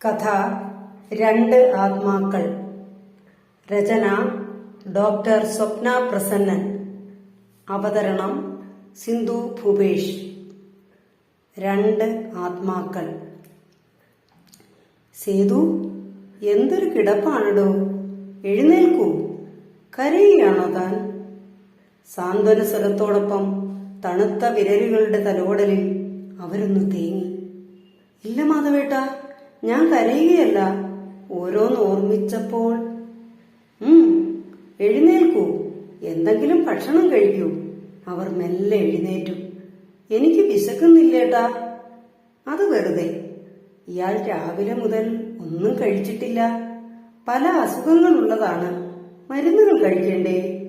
കഥ രണ്ട് ആത്മാക്കൾ. രചന ഡോക്ടർ സ്വപ്ന പ്രസന്നൻ. അവതരണം സിന്ധു ഭൂപേഷ്. രണ്ട് ആത്മാക്കൾ. സേതു എന്തൊരു കിടപ്പാണടോ? എഴുന്നേൽക്കൂ. കരയുകയാണോ താൻ? സാന്ത്വന സ്വരത്തോടൊപ്പം തണുത്ത വിരലുകളുടെ തലോടലിൽ അവരൊന്ന് തേങ്ങി. ഇല്ല മാധവേട്ട ഞാൻ കരയുകയല്ല. ഓരോന്ന് ഓർമ്മിച്ചപ്പോൾ ഉം എഴുന്നേൽക്കൂ. എന്തെങ്കിലും ഭക്ഷണം കഴിക്കൂ. അവർ മെല്ലെ എഴുന്നേറ്റു. എനിക്ക് വിശക്കുന്നില്ലേട്ടാ. അത് വെറുതെ. ഇയാൾ രാവിലെ മുതൽ ഒന്നും കഴിച്ചിട്ടില്ല. പല അസുഖങ്ങളുള്ളതാണ്. മരുന്നുകൾ കഴിക്കണ്ടേ?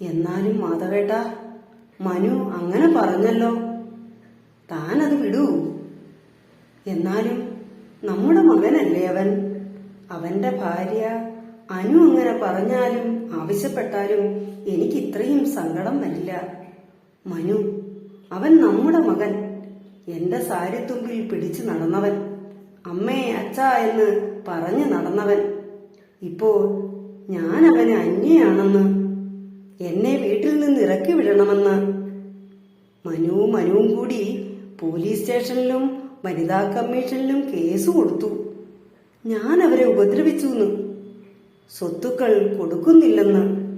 എന്നാലും മാധവേട്ട മനു അങ്ങനെ പറഞ്ഞല്ലോ. താനത് വിടൂ. എന്നാലും നമ്മുടെ മകനല്ലേ അവൻ? അവന്റെ ഭാര്യ അനു അങ്ങനെ പറഞ്ഞാലും ആവശ്യപ്പെട്ടാലും എനിക്ക് ഇത്രയും സങ്കടം വരില്ല. മനു അവൻ നമ്മുടെ മകൻ. എന്റെ സാരിത്തുമ്പിൽ പിടിച്ചു നടന്നവൻ. അമ്മേ അച്ഛ എന്ന് പറഞ്ഞു നടന്നവൻ. ഇപ്പോൾ ഞാൻ അവന് അന്യയാണെന്ന് എന്നെ വീട്ടിൽ നിന്ന് ഇറക്കി വിടണമെന്ന് മനുവും മനുവും കൂടി പോലീസ് സ്റ്റേഷനിലും വനിതാ കമ്മീഷനിലും കേസ് കൊടുത്തു. ഞാൻ അവരെ ഉപദ്രവിച്ചു സ്വത്തുക്കൾ കൊടുക്കുന്നില്ലെന്ന്.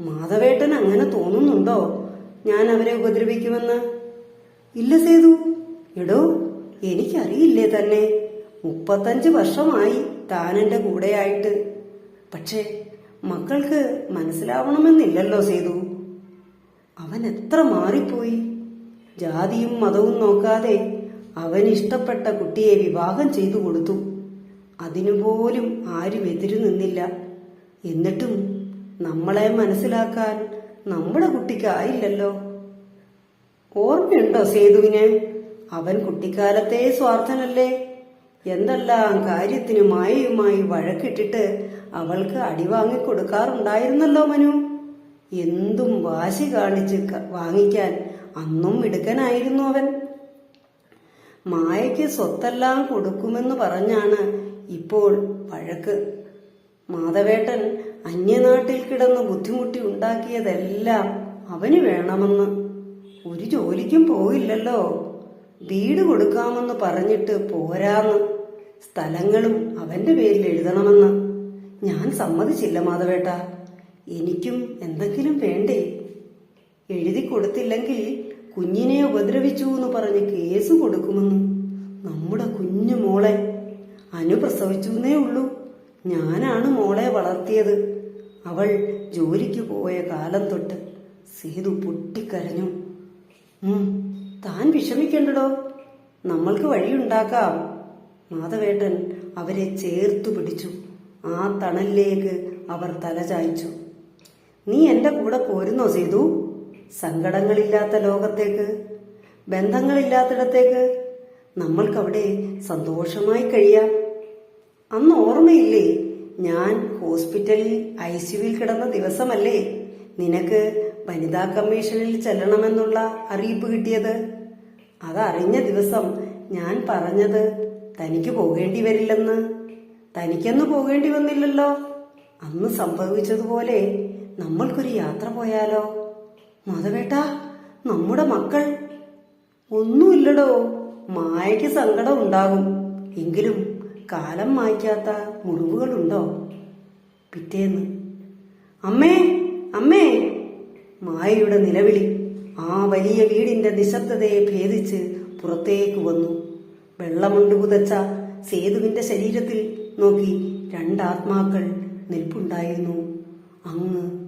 മാധവേട്ടൻ അങ്ങനെ തോന്നുന്നുണ്ടോ? ഞാൻ അവരെ ഉപദ്രവിക്കുമെന്ന്. ഇല്ല സേതു. എടോ എനിക്കറിയില്ലേ തന്നെ. മുപ്പത്തഞ്ച് വർഷമായി താൻ കൂടെയായിട്ട്. പക്ഷേ മക്കൾക്ക് മനസ്സിലാവണമെന്നില്ലല്ലോ സേതു. അവൻ എത്ര മാറിപ്പോയി. ജാതിയും മതവും നോക്കാതെ അവൻ ഇഷ്ടപ്പെട്ട കുട്ടിയെ വിവാഹം ചെയ്തു കൊടുത്തു. അതിനുപോലും ആരും എതിരു നിന്നില്ല. എന്നിട്ടും നമ്മളെ മനസ്സിലാക്കാൻ നമ്മുടെ കുട്ടിക്കായില്ലല്ലോ ഓർമ്മയുണ്ടോ സേതുവിന്? അവൻ കുട്ടിക്കാലത്തെ സ്വാർത്ഥനല്ലേ? എന്തെല്ലാം കാര്യത്തിനു മായയുമായി വഴക്കിട്ടിട്ട് അവൾക്ക് അടിവാങ്ങി കൊടുക്കാറുണ്ടായിരുന്നല്ലോ മനു? എന്തും വാശി കാണിച്ച് വാങ്ങിക്കാൻ അന്നും മിടുക്കനായിരുന്നു അവൻ. മായയ്ക്ക് സ്വത്തെല്ലാം കൊടുക്കുമെന്ന് പറഞ്ഞാണ് ഇപ്പോൾ വഴക്ക്. മാധവേട്ടൻ അന്യനാട്ടിൽ കിടന്ന് ബുദ്ധിമുട്ടി ഉണ്ടാക്കിയതെല്ലാം അവന് വേണമെന്ന്. ഒരു ജോലിക്കും പോയില്ലല്ലോ വീട് കൊടുക്കാമെന്ന് പറഞ്ഞിട്ട് പോരാന്ന്. സ്ഥലങ്ങളും അവന്റെ പേരിൽ എഴുതണമെന്ന്. ഞാൻ സമ്മതിച്ചില്ല മാധവേട്ട. എനിക്കും എന്തെങ്കിലും വേണ്ടേ? എഴുതി കൊടുത്തില്ലെങ്കിൽ കുഞ്ഞിനെ ഉപദ്രവിച്ചു എന്ന് പറഞ്ഞ് കേസ് കൊടുക്കുമെന്ന്. നമ്മുടെ കുഞ്ഞു മോളെ. അനുപ്രസവിച്ചു എന്നേ ഉള്ളൂ. ഞാനാണ് മോളെ വളർത്തിയത്. അവൾ ജോലിക്ക് പോയ കാലം തൊട്ട് സേതു പൊട്ടിക്കരഞ്ഞു. താൻ വിഷമിക്കണ്ടടോ. നമ്മൾക്ക് വഴിയുണ്ടാക്കാം. മാധവേട്ടൻ അവരെ ചേർത്തു പിടിച്ചു. ആ തണലിലേക്ക് അവർ തലചായ്ച്ചു നീ എന്റെ കൂടെ പോരുന്നോ സേതു? സങ്കടങ്ങളില്ലാത്ത ലോകത്തേക്ക് ബന്ധങ്ങളില്ലാത്തിടത്തേക്ക് നമ്മൾക്കവിടെ സന്തോഷമായി കഴിയാം. അന്ന് ഓർമ്മയില്ലേ ഞാൻ ഹോസ്പിറ്റലിൽ ഐ സിയുവിൽ കിടന്ന ദിവസമല്ലേ നിനക്ക് വനിതാ കമ്മീഷനിൽ ചെല്ലണമെന്നുള്ള അറിയിപ്പ് കിട്ടിയത്? അതറിഞ്ഞ ദിവസം ഞാൻ പറഞ്ഞത് തനിക്ക് പോകേണ്ടി വരില്ലെന്ന്. തനിക്കെന്ന് പോകേണ്ടി വന്നില്ലല്ലോ. അന്ന് സംഭവിച്ചതുപോലെ നമ്മൾക്കൊരു യാത്ര പോയാലോ? മാധവേട്ട നമ്മുടെ മക്കൾ. ഒന്നുമില്ലടോ മായയ്ക്ക് സങ്കടം ഉണ്ടാകും. എങ്കിലും കാലം മായ്ക്കാത്ത മുറിവുകളുണ്ടോ? പിറ്റേന്ന്. അമ്മേ അമ്മേ മായയുടെ നിലവിളി. ആ വലിയ വീടിന്റെ നിശബ്ദതയെ ഭേദിച്ച് പുറത്തേക്ക് വന്നു. വെള്ളമുണ്ട് പുതച്ച സേതുവിന്റെ ശരീരത്തിൽ നോക്കി രണ്ടാത്മാക്കൾ നിൽപ്പുണ്ടായിരുന്നു. അങ്ങ്